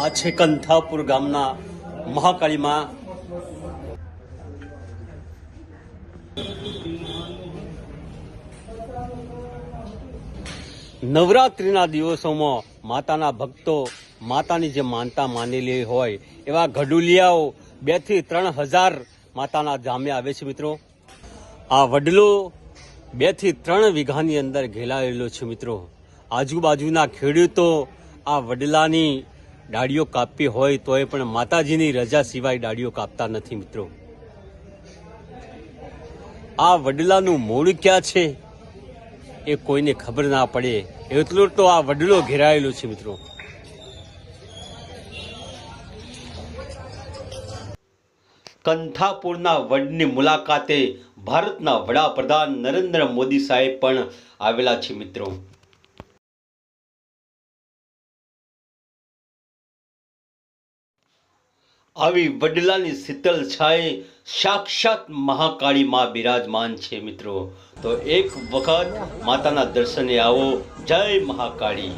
આ છે કંથાપુર ગામના મહાકાળીમાં. નવરાત્રિના દિવસોમાં માતાના ભક્તો માતાની જે માનતા માનેલી હોય, એવા ઘડુલિયાઓ બેથી ત્રણ હજાર માતાના જામે આવે છે મિત્રો. આ વડલો બેથી ત્રણ વીઘાની અંદર ઘેલાયેલો છે મિત્રો. આજુબાજુના ખેડૂતો આ વડલાની ડાળીઓ કાપવી હોય તોય પણ માતાજીની રજા સિવાય ડાળીઓ કાપતા નથી મિત્રો. આ વડલાનું મૂળ ક્યાં છે એ કોઈને ખબર ના પડે. એટલું તો આ વડલો ઘેરાયેલો છે મિત્રો. કંથાપુરના વડની મુલાકાતે ભારતના વડાપ્રધાન નરેન્દ્ર મોદી સાહેબ પણ આવેલા છે મિત્રો. આવી વડલાની શીતલ છાએ સાક્ષાત મહાકાળી માં બિરાજમાન છે મિત્રો. તો એક વખત માતાના દર્શને આવો. જય મહાકાળી.